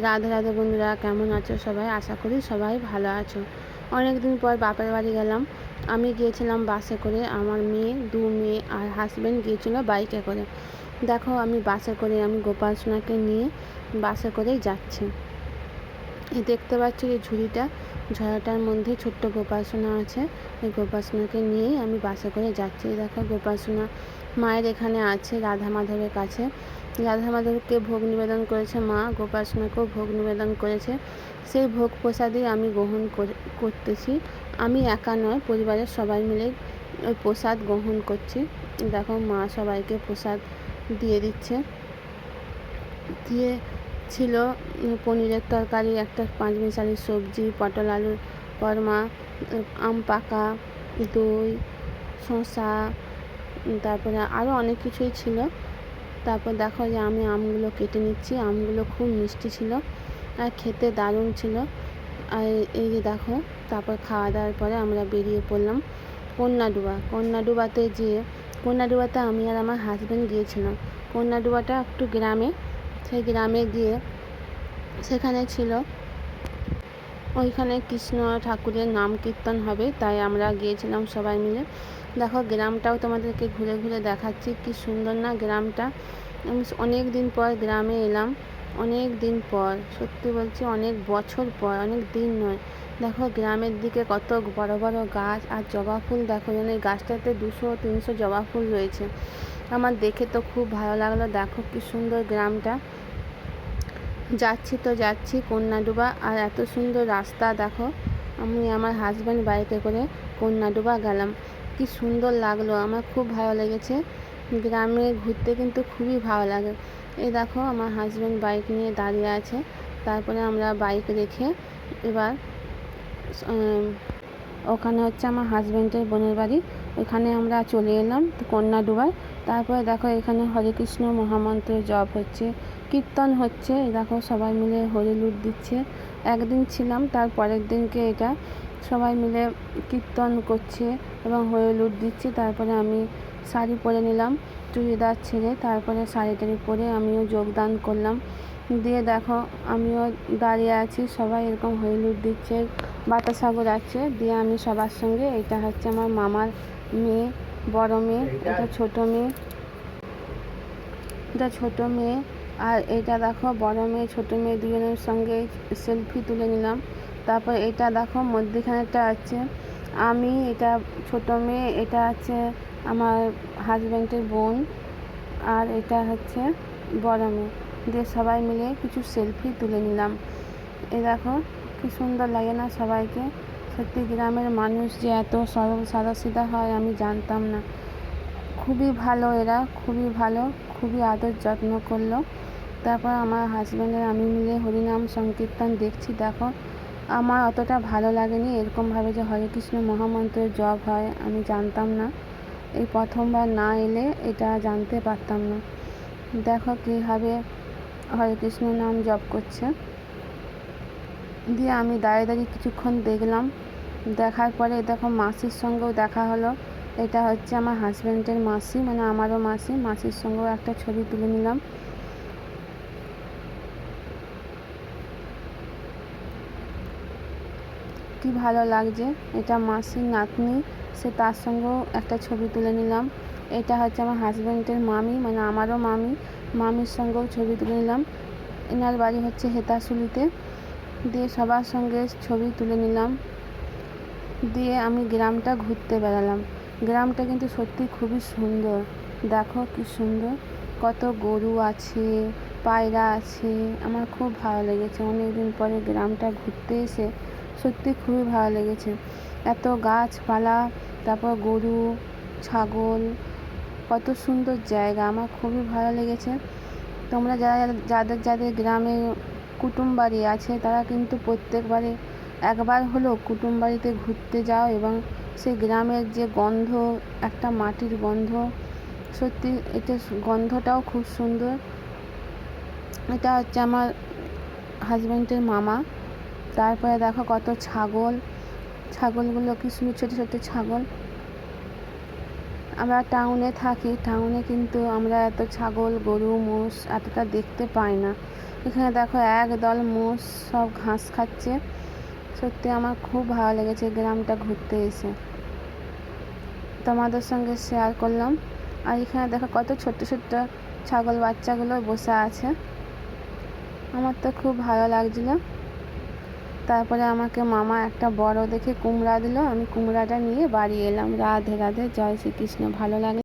রাধে রাধে বন্ধুরা, কেমন আছো সবাই? আশা করি সবাই ভালো আছো। অনেক দিন পর বাপের বাড়ি গেলাম। আমি গিয়েছিলাম বাসে করে। আমার মেয়ে, দু মেয়ে আর হাজব্যান্ড গিয়েছিল বাইকে করে। দেখো, আমি বাসে করে আমি গোপাল সোনাকে নিয়ে বাসে করেই যাচ্ছি। দেখতে পাচ্ছি এই ঝুড়িটা, ঝড়াটার মধ্যে ছোট্ট গোপাসনা আছে। এই গোপাসনাকে নিয়েই আমি বাসে করে যাচ্ছি। দেখো গোপাসনা মায়ের এখানে আছে, রাধা মাধবের কাছে। রাধা মাধবকে ভোগ নিবেদন করেছে মা, গোপাসনাকেও ভোগ নিবেদন করেছে। সেই ভোগ প্রসাদই আমি গ্রহণ করে, করতেছি। আমি একা নয়, পরিবারের সবাই মিলে ওই প্রসাদ গ্রহণ করছি। দেখো মা সবাইকে প্রসাদ দিয়ে দিচ্ছে। দিয়ে ছিল পনিরের তরকারি, একটা পাঁচ মিশালি সবজি, পটল আলুর কর্মা আম পাকা, দই, শসা তারপরে আরও অনেক কিছুই ছিল। তারপর দেখো যে আমি আমগুলো কেটে নিচ্ছি, আমগুলো খুব মিষ্টি ছিল আর খেতে দারুণ ছিল। আর এই যে দেখো, তারপর খাওয়া দাওয়ার পরে আমরা বেরিয়ে পড়লাম কন্যাডুবা। কন্যাডুবাতে যেয়ে, কন্যাডুবাতে আমি আর আমার হাজব্যান্ড গিয়েছিলাম। কন্যাডুবাটা একটু গ্রামে সেই গ্রামে গিয়ে সেখানে ছিল। ওইখানে কৃষ্ণ ঠাকুরের নাম কীর্তন হবে, তাই আমরা গিয়েছিলাম সবাই মিলে। দেখো, গ্রামটাও তোমাদেরকে ঘুরে ঘুরে দেখাচ্ছি, কি সুন্দর না গ্রামটা। অনেক দিন পর গ্রামে এলাম, অনেক দিন পর, সত্যি বলছি অনেক বছর পর, অনেক দিন নয়। দেখো, গ্রামের দিকে কত বড় বড় গাছ আর জবা ফুল, দেখো, যেন এই গাছটাতে দুশো, তিনশো জবা ফুল রয়েছে। আমার দেখে তো খুব ভালো লাগল। দেখো কি সুন্দর গ্রামটা। যাচ্ছি তো যাচ্ছি কন্যাডুবা। আর এত সুন্দর রাস্তা, দেখো। আমি আমার হাজব্যান্ড বাইকে করে কন্যাডুবা গেলাম। কি সুন্দর লাগল, আমার খুব ভালো লেগেছে। গ্রামে ঘুরতে কিন্তু খুবই ভালো লাগে। এই দেখো, আমার হাজব্যান্ড বাইক নিয়ে দাঁড়িয়ে আছে। তারপরে আমরা বাইক রেখে এবার ওখানে হচ্ছে আমার হাজব্যান্ডের বোনের বাড়ি। ওখানে আমরা চলে এলাম কন্যাডুবায় তারপরে দেখো এখানে হরে কৃষ্ণ মহামন্ত্রের জপ হচ্ছে, কীর্তন হচ্ছে, দেখো সবাই মিলে হরি লুট দিচ্ছে। একদিন ছিলাম, তার পরের দিনকে এটা সবাই মিলে কীর্তন করছে এবং হরি লুট দিচ্ছে। তারপরে আমি শাড়ি পরে নিলাম, চুড়িদার ছেড়ে তারপরে শাড়ি টাড়ি পরে আমিও যোগদান করলাম। দিয়ে দেখো আমিও দাঁড়িয়ে আছি, সবাই এরকম হইলুট দিচ্ছে, বাতাসাগর আছে। দিয়ে আমি সবার সঙ্গে, এটা হচ্ছে আমার মামার মেয়ে বড় মেয়ে, এটা ছোট মেয়ে। এটা ছোট মেয়ে। আর এটা দেখো, বড় মেয়ে, ছোট মেয়ে দুজনের সঙ্গে সেলফি তুলে নিলাম। তারপর এটা দেখো মধ্যেখানেটা আছে। আমি, এটা ছোট মেয়ে, এটা আছে আমার হাজব্যান্ডের বোন, আর এটা হচ্ছে বড় মেয়ে। দিয়ে সবাই মিলে কিছু সেলফি তুলে নিলাম। এ দেখো, কি সুন্দর লাগে না সবাইকে। সত্যি গ্রামের মানুষ যে এত সরল সাদা সিধা হয়, আমি জানতাম না। খুবই ভালো এরা, খুবই ভালো, খুবই আদর যত্ন করল। তারপর আমার হাজব্যান্ডের আমি মিলে হরিনাম সংকীর্তন দেখছি, দেখো। আমার অতটা ভালো লাগেনি এরকমভাবে যে হরে কৃষ্ণ মহামন্ত্রের জব হয়, আমি জানতাম না। এই প্রথমবার না এলে এটা জানতে পারতাম না। দেখো কীভাবে হরে কৃষ্ণ নাম জপ করছে। দিয়ে আমি দাঁড়িয়ে দাঁড়িয়ে কিছুক্ষণ দেখলাম। দেখার পরে দেখো মাসির সঙ্গেও দেখা হলো। এটা হচ্ছে আমার হাজব্যান্ডের মাসি মানে আমারও মাসি। মাসির সঙ্গেও একটা ছবি তুলে নিলাম। কি ভালো লাগছে, এটা মাসির নাতনি, সে তার সঙ্গেও একটা ছবি তুলে নিলাম। এটা হচ্ছে আমার হাজব্যান্ডের মামি মানে আমারও মামি। মামির সঙ্গেও ছবি তুলে নিলাম। এনার বাড়ি হচ্ছে হেতাশুলিতে। দিয়ে সবার সঙ্গে ছবি তুলে নিলাম। দিয়ে আমি গ্রামটা ঘুরতে বেড়ালাম। গ্রামটা কিন্তু সত্যি খুবই সুন্দর। দেখো কি সুন্দর। কত গরু আছে, পায়রা আছে। আমার খুব ভালো লেগেছে। অনেক দিন পরে গ্রামটা ঘুরতে এসে সত্যি খুবই ভালো লেগেছে। এত গাছপালা, তারপর গরু, ছাগল, কত সুন্দর জায়গা। আমার খুবই ভালো লেগেছে। তোমরা যারা, যাদের যাদের গ্রামে কুটুম বাড়ি আছে, তারা কিন্তু প্রত্যেকবারে একবার হলেও কুটুম বাড়িতে ঘুরতে যাও এবং সেই গ্রামের যে গন্ধ, একটা মাটির গন্ধ, সত্যি এটা গন্ধটাও খুব সুন্দর। এটা হচ্ছে আমার হাজব্যান্ডের মামা, তারপরে দেখো কত ছাগল, ছাগলগুলো কি সুন্দর ছোটো ছোটো ছাগল। আমরা টাউনে থাকি টাউনে কিন্তু আমরা এত ছাগল, গরু, মোষ এতটা দেখতে পাই না। এখানে দেখো একদল মোষ সব ঘাস খাচ্ছে। সত্যি আমার খুব ভালো লেগেছে গ্রামটা ঘুরতে এসে। তোমাদের সঙ্গে শেয়ার করলাম। আর এখানে দেখো কত ছোট্ট ছোট্ট ছাগল বাচ্চাগুলো বসে আছে। আমার তো খুব ভালো লাগছিল। তারপরে আমাকে মামা একটা বড় দেখে কুমড়া দিল। আমি কুমড়াটা নিয়ে বাড়ি এলাম। রাধে রাধে, জয় শ্রীকৃষ্ণ। ভালো লাগে।